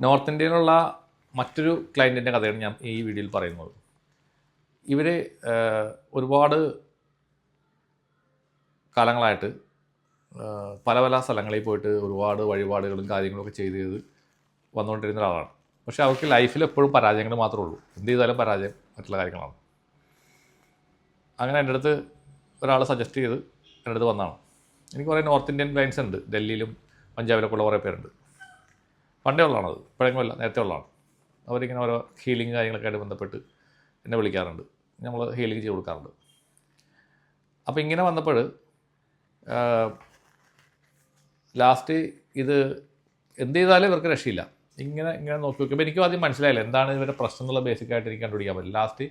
North ഇന്ത്യയിലുള്ള മറ്റൊരു ക്ലയന്റിന്റെ കഥയാണ് ഞാൻ ഈ വീഡിയോയിൽ പറയുന്നത്. ഇവർ ഒരുപാട് കാലങ്ങളായിട്ട് പല പല സ്ഥലങ്ങളിൽ പോയിട്ട് ഒരുപാട് വഴിപാടുകളും കാര്യങ്ങളൊക്കെ ചെയ്ത് ചെയ്ത് വന്നുകൊണ്ടിരുന്ന ഒരാളാണ്. പക്ഷേ അവർക്ക് ലൈഫിൽ എപ്പോഴും പരാജയങ്ങൾ മാത്രമേ ഉള്ളൂ. എന്ത് ചെയ്താലും പരാജയം മറ്റുള്ള കാര്യങ്ങളാണ്. അങ്ങനെ എന്റെ അടുത്ത് ഒരാൾ സജസ്റ്റ് ചെയ്ത് എന്റെ അടുത്ത് വന്നതാണ്. എനിക്ക് കുറേ നോർത്ത് ഇന്ത്യൻ ക്ലയൻസ് ഉണ്ട്. ഡൽഹിയിലും പഞ്ചാബിലൊക്കെ ഉള്ള കുറേ പേരുണ്ട്. പണ്ടേ ഉള്ളതാണത്. ഇപ്പോഴെങ്കിലല്ല നേരത്തെ ഉള്ളതാണ്. അവരിങ്ങനെ ഓരോ ഹീലിംഗ് കാര്യങ്ങളൊക്കെ ആയിട്ട് ബന്ധപ്പെട്ട് എന്നെ വിളിക്കാറുണ്ട്. നമ്മൾ ഹീലിംഗ് ചെയ്ത് കൊടുക്കാറുണ്ട്. അപ്പോൾ ഇങ്ങനെ വന്നപ്പോൾ ലാസ്റ്റ് ഇത് എന്ത് ചെയ്താലും ഇവർക്ക് രക്ഷയില്ല. ഇങ്ങനെ ഇങ്ങനെ നോക്കി നോക്കിയപ്പോൾ എനിക്കും ആദ്യം മനസ്സിലായില്ല. എന്താണ് ഇവരുടെ പ്രശ്നം എന്നുള്ള ബേസിക് ആയിട്ട് എനിക്ക് കണ്ടുപിടിക്കാൻ പറ്റില്ല. ലാസ്റ്റ്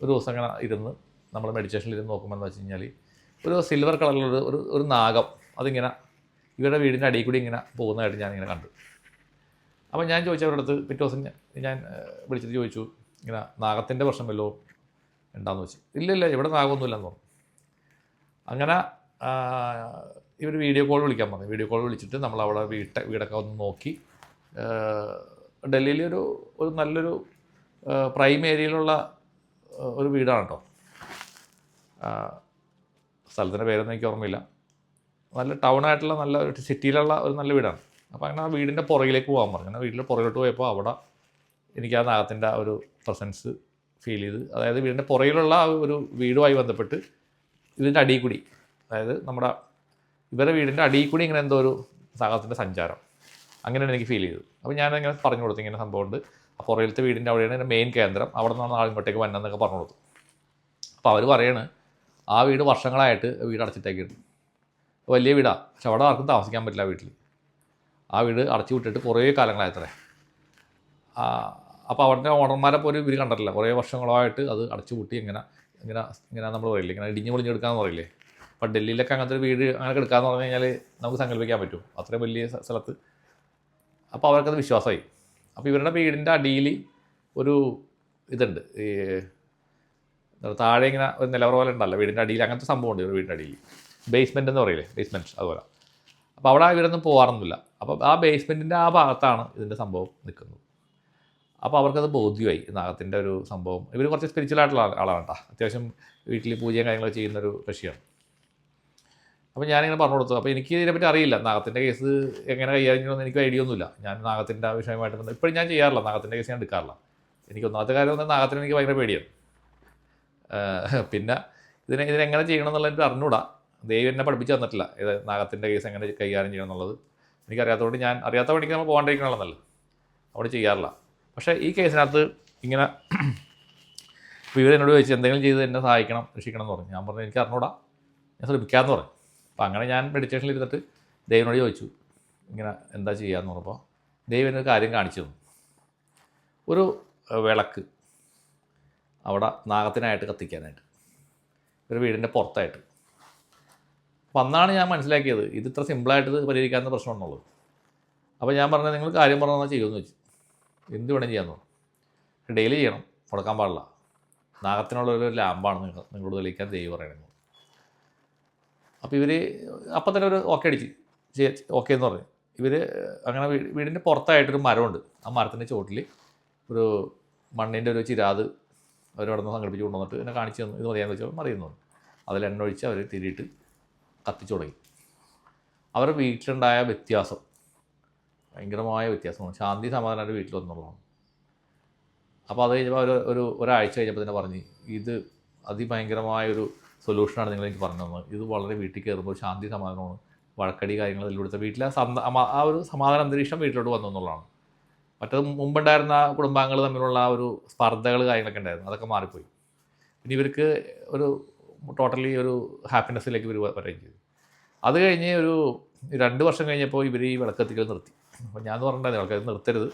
ഒരു ദിവസം അങ്ങനെ ഇരുന്ന് നമ്മൾ മെഡിറ്റേഷനിൽ ഇരുന്ന് നോക്കുമ്പോൾ എന്ന് വെച്ച് കഴിഞ്ഞാൽ ഒരു സിൽവർ കളറിലുള്ള ഒരു ഒരു നാഗം അതിങ്ങനെ ഇവരുടെ വീടിന്റെ അടിയിൽ കൂടി ഇങ്ങനെ പോകുന്നതായിട്ട് ഞാനിങ്ങനെ കണ്ടു. അപ്പോൾ ഞാൻ ചോദിച്ചു അവരുടെ അടുത്ത് പിറ്റേ ദിവസം ഞാൻ- വിളിച്ചിട്ട് ചോദിച്ചു ഇങ്ങനെ നാഗത്തിന്റെ പ്രശ്നം വല്ലോ ഉണ്ടാന്ന് വെച്ച് ഇല്ല ഇല്ല ഇവിടെ നാഗമൊന്നുമില്ലെന്ന് പറഞ്ഞു. അങ്ങനെ ഇവർ വീഡിയോ കോൾ വിളിക്കാൻ പറഞ്ഞു. വീഡിയോ കോൾ വിളിച്ചിട്ട് നമ്മൾ അവിടെ വീട്ട വീടൊക്കെ ഒന്ന് നോക്കി. ഡൽഹിയിൽ ഒരു ഒരു നല്ലൊരു പ്രൈം ഏരിയയിലുള്ള ഒരു വീടാണ് കേട്ടോ സ്ഥലത്തിന്റെ പേരൊന്നും എനിക്ക് ഓർമ്മയില്ല. നല്ല ടൗൺ ആയിട്ടുള്ള നല്ല ഒരു സിറ്റിയിലുള്ള ഒരു നല്ല വീടാണ്. അപ്പോൾ അങ്ങനെ ആ വീടിന്റെ പുറകിലേക്ക് പോകാൻ പറഞ്ഞു. അങ്ങനെ വീട്ടിന്റെ പുറകിലോട്ട് പോയപ്പോൾ അവിടെ എനിക്ക് ആ നാഗത്തിന്റെ ആ ഒരു പ്രസൻസ് ഫീൽ ചെയ്ത് അതായത് വീടിന്റെ പുറകിലുള്ള ആ ഒരു വീടുമായി ബന്ധപ്പെട്ട് ഇതിന്റെ അടിയിൽ കൂടി അതായത് നമ്മുടെ ഇവരുടെ വീടിന്റെ അടിയിൽ കൂടി ഇങ്ങനെ എന്തോ ഒരു നാഗത്തിന്റെ സഞ്ചാരം. അങ്ങനെയാണ് എനിക്ക് ഫീൽ ചെയ്തത്. അപ്പോൾ ഞാൻ ഇങ്ങനെ പറഞ്ഞു കൊടുത്തു ഇങ്ങനെ സംഭവമുണ്ട് ആ പുറകിലത്തെ വീടിന്റെ അവിടെയാണ് എന്റെ മെയിൻ കേന്ദ്രം. അവിടെ നിന്നാണ് ആൾ ഇങ്ങോട്ടേക്ക് വന്നതെന്നൊക്കെ പറഞ്ഞു കൊടുത്തു. അപ്പോൾ അവർ പറയാണ് ആ വീട് വർഷങ്ങളായിട്ട് വീട് അടച്ചിട്ടേക്കുണ്ട് വലിയ വീടാണ് പക്ഷെ അവിടെ ആർക്കും താമസിക്കാൻ പറ്റില്ല വീട്ടിൽ ആ വീട് അടച്ചു വിട്ടിട്ട് കുറേ കാലങ്ങളായത്രേ. അപ്പോൾ അവിടുത്തെ ഓണർമാരെ പോലും ഇവർ കണ്ടിട്ടില്ല. കുറേ വർഷങ്ങളായിട്ട് അത് അടച്ചു പൂട്ടി ഇങ്ങനെ ഇങ്ങനെ ഇങ്ങനെ നമ്മൾ പറയില്ലേ? ഇങ്ങനെ ഇടിഞ്ഞ് പൊളിഞ്ഞെടുക്കാന്ന് പറയില്ലേ? അപ്പം ഡൽഹിയിലൊക്കെ അങ്ങനത്തെ ഒരു വീട് അങ്ങനെ എടുക്കാന്ന് പറഞ്ഞു കഴിഞ്ഞാൽ നമുക്ക് സങ്കല്പിക്കാൻ പറ്റും. അത്രയും വലിയ സ്ഥലത്ത്. അപ്പോൾ അവർക്കത് വിശ്വാസമായി. അപ്പോൾ ഇവരുടെ വീടിന്റെ അടിയിൽ ഒരു ഇതുണ്ട്. ഈ താഴെ ഇങ്ങനെ ഒരു നിലവറ പോലെ ഉണ്ടല്ലോ. വീടിന്റെ അടിയിൽ അങ്ങനത്തെ സംഭവമുണ്ട് ഇവരുടെ വീടിന്റെ അടിയിൽ ബേസ്മെന്റ് എന്ന് പറയില്ലേ? ബേസ്മെന്റ് അതുപോലെ. അപ്പോൾ അവിടെ ഇവരൊന്നും പോകാറൊന്നുമില്ല അപ്പോൾ ആ ബേസ്മെന്റിന്റെ ആ ഭാഗത്താണ് ഇതിന്റെ സംഭവം നിൽക്കുന്നത്. അപ്പോൾ അവർക്കത് ബോധ്യമായി നാഗത്തിന്റെ ഒരു സംഭവം. ഇവർ കുറച്ച് സ്പിരിച്വൽ ആയിട്ടുള്ള ആളാണ് കേട്ടോ അത്യാവശ്യം വീട്ടിൽ പൂജയും കാര്യങ്ങളൊക്കെ ചെയ്യുന്നൊരു കക്ഷിയാണ്. അപ്പോൾ ഞാനിങ്ങനെ പറഞ്ഞു കൊടുത്തു. അപ്പോൾ എനിക്ക് ഇതിനെപ്പറ്റി അറിയില്ല. നാഗത്തിന്റെ കേസ് എങ്ങനെ കൈകാര്യം എനിക്ക് ഐഡിയ ഒന്നുമില്ല. ഞാൻ നാഗത്തിന്റെ വിഷയമായിട്ട് ഇപ്പോഴും ഞാൻ ചെയ്യാറില്ല. നാഗത്തിന്റെ കേസ് ഞാൻ എടുക്കാറില്ല. എനിക്ക് ഒന്നാമത്തെ കാര്യം ഒന്ന് നാഗത്തിന് എനിക്ക് ഭയങ്കര പേടിയാണ്. പിന്നെ ഇതിനെ ഇതിനെങ്ങനെ ചെയ്യണം എന്നുള്ളത് എനിക്ക് അറിഞ്ഞൂടാ. ദൈവം എന്നെ പഠിപ്പിച്ച് തന്നിട്ടില്ല. ഇത് നാഗത്തിന്റെ കേസ് എങ്ങനെ കൈകാര്യം ചെയ്യണം എന്നുള്ളത് എനിക്കറിയാത്തതുകൊണ്ട് ഞാൻ അറിയാത്ത പണിക്ക് നമ്മൾ പോകാണ്ടിരിക്കണമല്ലോ. അവിടെ ചെയ്യാറില്ല. പക്ഷേ ഈ കേസിനകത്ത് ഇങ്ങനെ ഇപ്പോൾ ഇവർ എന്നോട് ചോദിച്ചു എന്തെങ്കിലും ചെയ്ത് എന്നെ സഹായിക്കണം രക്ഷിക്കണം എന്ന് പറഞ്ഞു. ഞാൻ പറഞ്ഞു എനിക്ക് അറിഞ്ഞൂടാ. ഞാൻ ശ്രമിക്കാമെന്ന് പറഞ്ഞു. അപ്പോൾ അങ്ങനെ ഞാൻ മെഡിറ്റേഷനിൽ ഇരുന്നിട്ട് ദൈവനോട് ചോദിച്ചു ഇങ്ങനെ എന്താ ചെയ്യാന്ന് പറഞ്ഞപ്പോൾ ദൈവം എന്നൊരു കാര്യം കാണിച്ചു തന്നു. ഒരു വിളക്ക് അവിടെ നാഗത്തിനായിട്ട് കത്തിക്കാനായിട്ട്. ഒരു വീടിന്റെ പുറത്തായിട്ട്. അപ്പം അന്നാണ് ഞാൻ മനസ്സിലാക്കിയത്. ഇത് ഇത്ര സിമ്പിളായിട്ട് ഇത് പരിഹരിക്കാവുന്ന പ്രശ്നമാണുള്ളത് അപ്പോൾ ഞാൻ പറഞ്ഞത് നിങ്ങൾ കാര്യം പറഞ്ഞാൽ ചെയ്യുമെന്ന് വെച്ചു. എന്ത് വേണം ചെയ്യാമെന്ന് പറഞ്ഞു. ഡെയിലി ചെയ്യണം. മുടക്കാൻ പാടില്ല. നാഗത്തിനുള്ളൊരു ലാമ്പാണ് നിങ്ങൾ നിങ്ങളോട് തെളിയിക്കാൻ ദൈവം പറയണമെന്ന് അപ്പോൾ ഇവർ അപ്പം തന്നെ ഒരു ഓക്കെ അടിച്ച്. ഓക്കെ എന്ന് പറഞ്ഞു. ഇവർ അങ്ങനെ വീടിന്റെ പുറത്തായിട്ടൊരു മരമുണ്ട്. ആ മരത്തിന്റെ ചോട്ടിൽ ഒരു മണ്ണിന്റെ ഒരു ചിരാത് അവരവിടെ നിന്ന് സംഘടിപ്പിച്ച് കൊണ്ടുവന്നിട്ട് എന്നെ കാണിച്ചു തന്നു. ഇത് മതിയാന്ന് വെച്ചാൽ മറിയുന്നു. അതിൽ എണ്ണ ഒഴിച്ച് അവർ തിരിയിട്ട് കത്തിച്ചു തുടങ്ങി അവരുടെ വീട്ടിലുണ്ടായ വ്യത്യാസം ഭയങ്കരമായ വ്യത്യാസമാണ്. ശാന്തി സമാധാനം വീട്ടിൽ വന്നുള്ളതാണ് അപ്പോൾ അത് കഴിഞ്ഞപ്പോൾ അവർ ഒരു ഒരാഴ്ച കഴിഞ്ഞപ്പോൾ തന്നെ പറഞ്ഞ് ഇത് അതിഭയങ്കരമായ ഒരു സൊല്യൂഷനാണ് നിങ്ങൾ എനിക്ക് പറഞ്ഞു തന്നത് ഇത് വളരെ വീട്ടിൽ കയറുമ്പോൾ ശാന്തി സമാധാനമാണ്. വഴക്കടി കാര്യങ്ങൾ ഇതിലൂടെ വീട്ടിലെ ആ ഒരു സമാധാന അന്തരീക്ഷം വീട്ടിലോട്ട് വന്നു എന്നുള്ളതാണ്. മറ്റത് മുമ്പുണ്ടായിരുന്ന കുടുംബാംഗങ്ങൾ തമ്മിലുള്ള ആ ഒരു സ്പർദ്ധകൾ കാര്യങ്ങളൊക്കെ ഉണ്ടായിരുന്നു. അതൊക്കെ മാറിപ്പോയി. പിന്നെ ഇവർക്ക് ഒരു ടോട്ടലി ഒരു ഹാപ്പിനെസ്സിലേക്ക് ഇവർ വരികയും ചെയ്തു. അത് കഴിഞ്ഞ് ഒരു രണ്ട് വർഷം കഴിഞ്ഞപ്പോൾ ഇവർ ഈ വിളക്കത്തിക്കൽ നിർത്തി. അപ്പോൾ ഞാൻ പറഞ്ഞിട്ടുണ്ടായിരുന്നു വിളക്കത്തിൽ നിർത്തരുത്.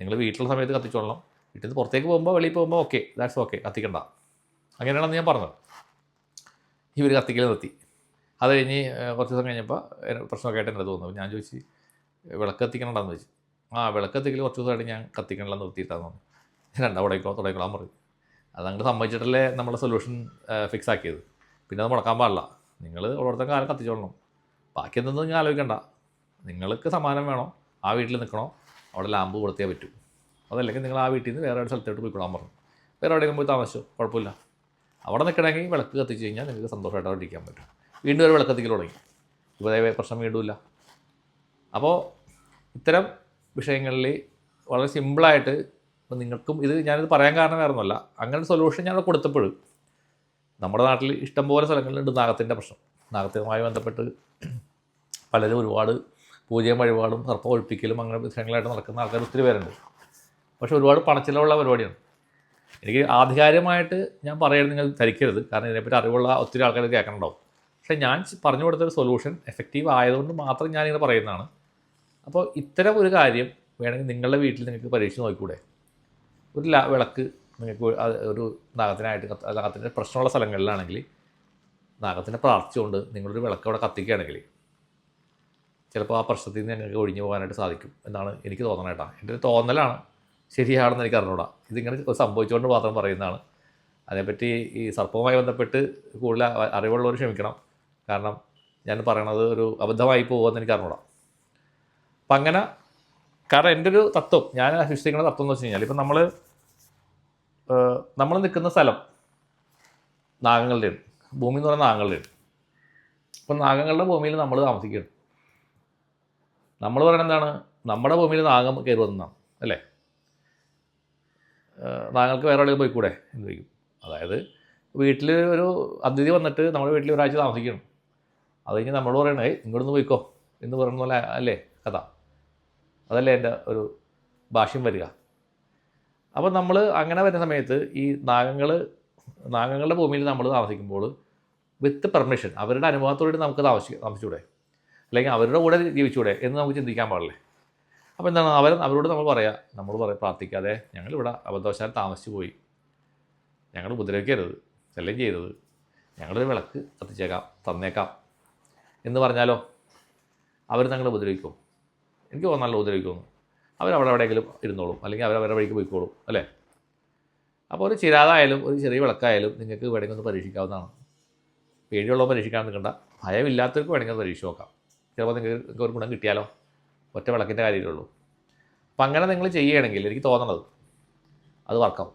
നിങ്ങൾ വീട്ടിലുള്ള സമയത്ത് കത്തിച്ചോളണം. വീട്ടിൽ നിന്ന് പുറത്തേക്ക് പോകുമ്പോൾ വെളിയിൽ പോകുമ്പോൾ ഓക്കെ ദാറ്റ്സ് ഓക്കെ കത്തിക്കണ്ട. അങ്ങനെയാണെന്ന് ഞാൻ പറഞ്ഞത്. ഇവർ കത്തിക്കൽ നിർത്തി. അത് കഴിഞ്ഞ് കുറച്ച് ദിവസം കഴിഞ്ഞപ്പോൾ എന്നെ പ്രശ്നമൊക്കെ ആയിട്ട് എന്റെ തോന്നുന്നു. ഞാൻ ചോദിച്ചു വിളക്ക് കത്തിക്കണമെന്ന് ചോദിച്ചു. ആ വിളക്ക് കത്തിക്കൽ കുറച്ച് ദിവസമായിട്ട് ഞാൻ കത്തിക്കണമെന്ന് നിർത്തിയിട്ടാന്ന് പറഞ്ഞു രണ്ടാം തുടങ്ങിക്കോ തുടങ്ങിക്കോളാൻ പറഞ്ഞു. അത് അങ്ങോട്ട് സമ്മതിച്ചിട്ടല്ലേ നമ്മുടെ സൊല്യൂഷൻ ഫിക്സ് ആക്കിയത്. പിന്നെ അത് മുടക്കാൻ പാടില്ല. നിങ്ങൾ ഓരോരുത്തരും കാലം കത്തിച്ചോളണം. ബാക്കി എന്തെന്ന് നിങ്ങൾ ആലോചിക്കണ്ട. നിങ്ങൾക്ക് സമ്മാനം വേണോ. ആ വീട്ടിൽ നിൽക്കണോ? അവിടെ ലാമ്പ് കൊടുത്തേ പറ്റൂ. അതല്ലെങ്കിൽ നിങ്ങൾ ആ വീട്ടിൽ നിന്ന് വേറെ ഒരു സ്ഥലത്തോട്ട് പോയിക്കൊള്ളാൻ പറഞ്ഞു. വേറെ എവിടെയെങ്കിലും പോയി താമസിച്ചോ? കുഴപ്പമില്ല. അവിടെ നിൽക്കണമെങ്കിൽ വിളക്ക് കത്തിച്ച് കഴിഞ്ഞാൽ നിങ്ങൾക്ക് സന്തോഷമായിട്ട് അവിടെ ഇരിക്കാൻ പറ്റും. വീണ്ടും ഒരു വിളക്ക് കത്തിക്കൽ തുടങ്ങി. അതേ പ്രശ്നം വീണ്ടുമില്ല അപ്പോൾ ഇത്തരം വിഷയങ്ങളിൽ വളരെ സിമ്പിളായിട്ട് ഇപ്പം നിങ്ങൾക്കും ഇത് ഞാനിത് പറയാൻ കാരണം വേറെ ഒന്നുമല്ല അങ്ങനെ സൊല്യൂഷൻ ഞാൻ അവിടെ കൊടുത്തപ്പോൾ നമ്മുടെ നാട്ടിൽ ഇഷ്ടംപോലെ സ്ഥലങ്ങളിലുണ്ട് നാഗത്തിന്റെ പ്രശ്നം. നാഗത്തിനുമായി ബന്ധപ്പെട്ട് പലരും ഒരുപാട് പൂജയും വഴിപാടും സർപ്പം ഒഴിപ്പിക്കലും അങ്ങനെ വിഷയങ്ങളായിട്ട് നടക്കുന്ന ആൾക്കാർ ഒത്തിരി പേരുണ്ട്. പക്ഷേ ഒരുപാട് പണച്ചിലവുള്ള പരിപാടിയാണ്. എനിക്ക് ആധികാരികമായിട്ട് ഞാൻ പറയുന്നത് നിങ്ങൾ ധരിക്കരുത്. കാരണം ഇതിനെപ്പറ്റി അറിവുള്ള ഒത്തിരി ആൾക്കാർ കേൾക്കണുണ്ടാവും പക്ഷേ ഞാൻ പറഞ്ഞു കൊടുത്തൊരു സൊല്യൂഷൻ എഫക്റ്റീവ് ആയതുകൊണ്ട് മാത്രം ഞാനിങ്ങനെ പറയുന്നതാണ്. അപ്പോൾ ഇത്തരം ഒരു കാര്യം വേണമെങ്കിൽ നിങ്ങളുടെ വീട്ടിൽ നിങ്ങൾക്ക് പരീക്ഷിച്ച് നോക്കിക്കൂടെ? ഒരു വിളക്ക് നിങ്ങൾക്ക് ഒരു- നാഗത്തിനായിട്ട് നാഗത്തിന്റെ പ്രശ്നമുള്ള സ്ഥലങ്ങളിലാണെങ്കിൽ നാഗത്തിനെ പ്രാർത്ഥിച്ചുകൊണ്ട് നിങ്ങളൊരു വിളക്ക് അവിടെ കത്തിക്കുകയാണെങ്കിൽ ചിലപ്പോൾ ആ പ്രശ്നത്തിൽ നിന്ന് ഞങ്ങൾക്ക് ഒഴിഞ്ഞു പോകാനായിട്ട് സാധിക്കും എന്നാണ് എനിക്ക് തോന്നണേട്ടാ എന്റെ ഒരു തോന്നലാണ്. ശരിയാണെന്ന് എനിക്ക് അറിഞ്ഞൂടാ ഇതിങ്ങനെ സംഭവിച്ചുകൊണ്ട് മാത്രം പറയുന്നതാണ്. അതേപ്പറ്റി ഈ സർപ്പവുമായി ബന്ധപ്പെട്ട് കൂടുതൽ അറിവുള്ളവർ ക്ഷമിക്കണം. കാരണം ഞാൻ പറയണത് ഒരു അബദ്ധമായി പോകുമെന്ന് എനിക്ക് അറിഞ്ഞൂടാ അപ്പം അങ്ങനെ കാരണം എന്റെ ഒരു തത്വം ഞാൻ വിശ്വസിക്കുന്ന തത്വം എന്ന് വെച്ച് കഴിഞ്ഞാൽ ഇപ്പം നമ്മൾ നമ്മൾ നിൽക്കുന്ന സ്ഥലം നാഗങ്ങളുടെയാണ് ഭൂമി എന്ന് പറയുന്നത് നാഗങ്ങളുടെയാണ് അപ്പം നാഗങ്ങളുടെ ഭൂമിയിൽ നമ്മൾ താമസിക്കുകയാണ്. നമ്മൾ പറയുന്നത് എന്താണ്? നമ്മുടെ ഭൂമിയിൽ നാഗം കയറി വന്നതാണ് അല്ലേ? നാഗങ്ങൾക്ക് വേറെ എവിടെയും പോയിക്കൂടെ? എന്ന് ചോദിക്കും. അതായത് വീട്ടിൽ ഒരു അതിഥി വന്നിട്ട് നമ്മുടെ വീട്ടിൽ ഒരാഴ്ച താമസിക്കണം. അത് കഴിഞ്ഞ് നമ്മളോട് പറയണേ ഇങ്ങോട്ടൊന്ന് പോയിക്കോ എന്ന് പറയുന്ന പോലെ അല്ലേ? കഥ. അതല്ലേ എന്റെ ഒരു ഭാഷ്യം വരിക. അപ്പോൾ നമ്മൾ അങ്ങനെ വരുന്ന സമയത്ത് ഈ നാഗങ്ങൾ നാഗങ്ങളുടെ ഭൂമിയിൽ നമ്മൾ താമസിക്കുമ്പോൾ വിത്ത് പെർമിഷൻ അവരുടെ അനുഭവത്തോടെ നമുക്ക് താമസി താമസിച്ചൂടെ അല്ലെങ്കിൽ അവരുടെ കൂടെ ജീവിച്ചൂടെ എന്ന് നമുക്ക് ചിന്തിക്കാൻ പാടില്ലേ? അപ്പോൾ എന്താണ്? അവർ അവരോട് നമ്മൾ പറയാം നമ്മൾ പറയാം പ്രാർത്ഥിക്കാതെ ഞങ്ങളിവിടെ അബദ്ധവശാൽ താമസിച്ചു പോയി. ഞങ്ങൾ ഉപദ്രവിക്കരുത് ശല്യം ചെയ്തത് ഞങ്ങളൊരു വിളക്ക് കത്തിച്ചേക്കാം തന്നേക്കാം എന്ന് പറഞ്ഞാലോ? അവർ ഞങ്ങൾ ഉപദ്രവിക്കും. എനിക്ക് തോന്നാനല്ലോ ഉപദ്രവിക്കുമെന്ന്. അവരവിടെ എവിടെയെങ്കിലും ഇരുന്നോളും. അല്ലെങ്കിൽ അവർ അവരുടെ വഴിക്ക് പോയിക്കോളും. അല്ലേ? അപ്പോൾ ഒരു ചിരാതായാലും ഒരു ചെറിയ വിളക്കായാലും നിങ്ങൾക്ക് വേണമെങ്കിൽ ഒന്ന് പരീക്ഷിക്കാവുന്നതാണ്. പേടിയുള്ളവർ പരീക്ഷിക്കാൻ നിൽക്കണ്ട. ഭയമില്ലാത്തവർക്ക് വേണമെങ്കിൽ അത് പരീക്ഷിച്ച് നോക്കാം. ചിലപ്പോൾ നിങ്ങൾക്ക് ഒരു ഗുണം കിട്ടിയാലോ? ഒറ്റ വിളക്കിന്റെ കാര്യമേ അപ്പം അങ്ങനെ നിങ്ങൾ ചെയ്യുകയാണെങ്കിൽ എനിക്ക് തോന്നണത് അത് വർക്കാവും.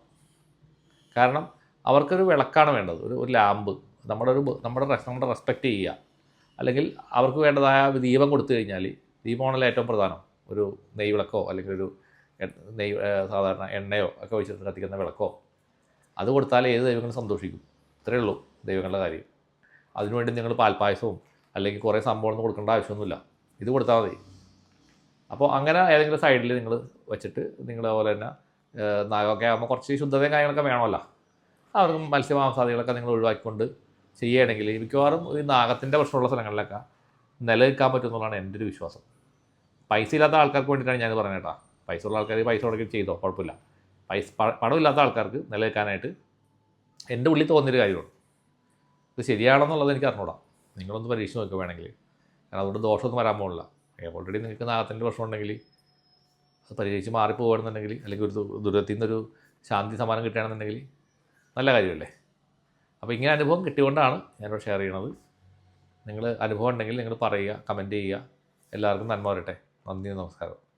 കാരണം അവർക്കൊരു വിളക്കാണ് വേണ്ടത്. ഒരു ഒരു ലാമ്പ്. നമ്മുടെ ഒരു നമ്മുടെ നമ്മുടെ റെസ്പെക്റ്റ് ചെയ്യുക. അല്ലെങ്കിൽ അവർക്ക് വേണ്ടതായ ദീപം കൊടുത്തു കഴിഞ്ഞാൽ ദീപമാണല്ലോ ഏറ്റവും പ്രധാനം. ഒരു നെയ് വിളക്കോ അല്ലെങ്കിൽ ഒരു നെയ് സാധാരണ എണ്ണയോ ഒക്കെ ഒഴിച്ച് കത്തിക്കുന്ന വിളക്കോ അത് കൊടുത്താൽ ഏത് ദൈവങ്ങളും സന്തോഷിക്കും. ഇത്രയേ ഉള്ളൂ ദൈവങ്ങളുടെ കാര്യം. അതിനുവേണ്ടി നിങ്ങൾ പാൽപ്പായസവും അല്ലെങ്കിൽ കുറേ സംഭവമൊന്നും കൊടുക്കേണ്ട ആവശ്യമൊന്നുമില്ല. ഇത് കൊടുത്താൽ മതി. അപ്പോൾ അങ്ങനെ ഏതെങ്കിലും സൈഡിൽ നിങ്ങൾ വെച്ചിട്ട് നിങ്ങൾ അതുപോലെ തന്നെ നാഗമൊക്കെ ആകുമ്പോൾ കുറച്ച് ശുദ്ധതയും കാര്യങ്ങളൊക്കെ വേണമല്ലോ. അവർക്ക് മത്സ്യമാംസാദികളൊക്കെ നിങ്ങൾ ഒഴിവാക്കിക്കൊണ്ട് ചെയ്യുകയാണെങ്കിൽ മിക്കവാറും ഈ നാഗത്തിന്റെ പ്രശ്നമുള്ള സ്ഥലങ്ങളിലൊക്കെ നിലനിൽക്കാൻ പറ്റുമെന്നുള്ളതാണ് എന്റെ ഒരു വിശ്വാസം. പൈസ ഇല്ലാത്ത ആൾക്കാർക്ക് വേണ്ടിയിട്ടാണ് ഞാൻ പറഞ്ഞത് കേട്ടോ. പൈസ ഉള്ള ആൾക്കാർ പൈസ മുടക്കി ചെയ്തോ? കുഴപ്പമില്ല. പൈസ പണമില്ലാത്ത ആൾക്കാർക്ക് നിലനിൽക്കാനായിട്ട് എന്റെ ഉള്ളിൽ തോന്നിയൊരു കാര്യമാണ് ഇത് ശരിയാണെന്നുള്ളത് എനിക്ക് അറിഞ്ഞൂടാ. നിങ്ങളൊന്ന് പരീക്ഷ നോക്കുക വേണമെങ്കിൽ. കാരണം അതുകൊണ്ട് ദോഷമൊന്നും വരാൻ പോകുന്നില്ല. ഓൾറെഡി നിങ്ങൾക്ക് നാഗത്തിന്റെ പ്രശ്നം ഉണ്ടെങ്കിൽ അത് പരിഹരിച്ച് മാറിപ്പോകുകയാണെന്നുണ്ടെങ്കിൽ അല്ലെങ്കിൽ ഒരു ദുരിതത്തിൽ നിന്നൊരു ശാന്തി സമ്മാനം കിട്ടുകയാണെന്നുണ്ടെങ്കിൽ നല്ല കാര്യമല്ലേ? അപ്പോൾ ഇങ്ങനെ അനുഭവം കിട്ടിയതുകൊണ്ടാണ് ഞാനിവിടെ ഷെയർ ചെയ്യണത്. നിങ്ങൾ അനുഭവം ഉണ്ടെങ്കിൽ നിങ്ങൾ പറയുക കമന്റ് ചെയ്യുക. എല്ലാവർക്കും നന്മ വരട്ടെ. നന്ദി നമസ്കാരം.